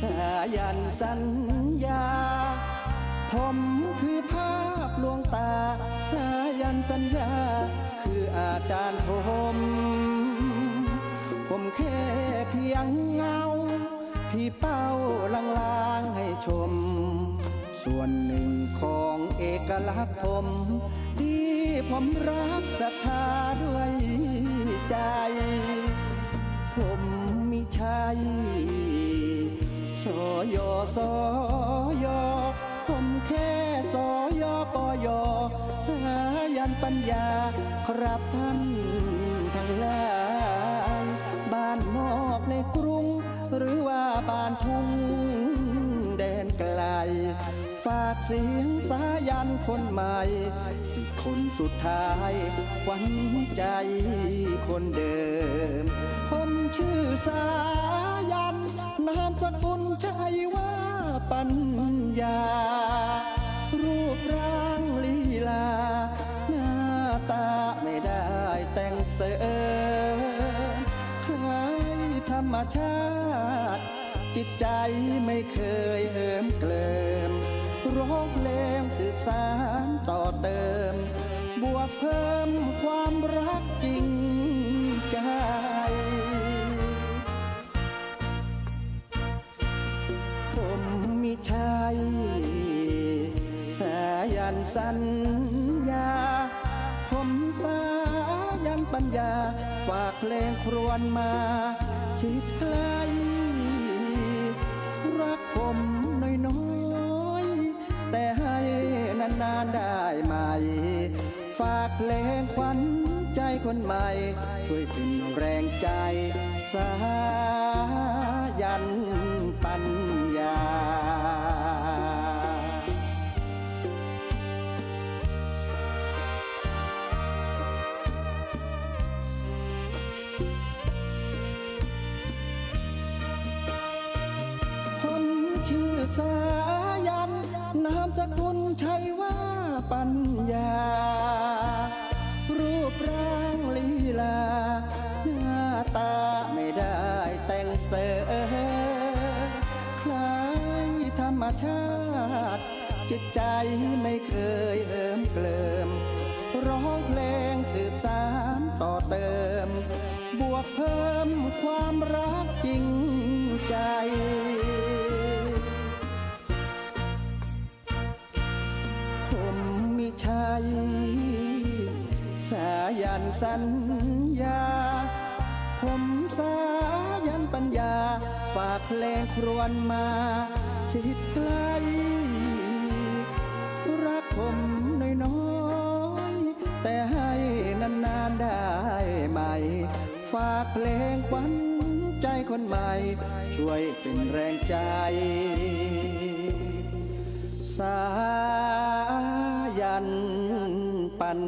สายันสัญญา ผมคือภาพลวงตา สายันสัญญา คืออาจารย์ผม ผมแค่เพียงเงา พี่เป้าลางๆให้ชม ส่วนหนึ่งของเอกลักษณ์ผม ที่ผมรักศรัทธา สอยอผมแค่สอยอปอยอสายันปัญญา ครับท่านทั้งหลายบ้านนอกในกรุง หรือว่าบ้านทุ่งแดนไกล ฝากเสียงสายันคนใหม่ สิคนสุดท้ายขวัญใจคนเดิม ผมชื่อสายัน นามสกุลใช่ว่าปัญญา รูปร่างลีลา หน้าตาไม่ได้แต่งเสริมคล้ายธรรมชาติ จิตใจไม่เคยเหิมเกลิมร้องเพลงสืบสารต่อเติม บวกเพิ่มความรักจริง สัญญา ผมสายันปัญญา ฝากเพลงครวญมาชิดใกล้รักผมน้อยๆ แต่ให้นานๆได้ไหม ฝากเพลงขวัญใจคนใหม่ ช่วยเป็นแรงใจสา ชื่อสายัน นามสกุลชัยว่าปัญญา รูปร่างลีลา หน้าตาไม่ได้แต่งเสริมคล้ายธรรมชาติ จิตใจไม่เคยเหิมเกลิม ร้องเพลงสืบสารต่อเติม บวกเพิ่มความรักจริงใจานสัญญา ผมสายันปัญญา ฝากเพลงครวญมา ชิดใกล้รักผมน้อยๆ แต่ให้นานๆได้ไหม ฝากเพลงขวัญใจคนใหม่ ช่วยเป็นแรงใจ สายันปัญ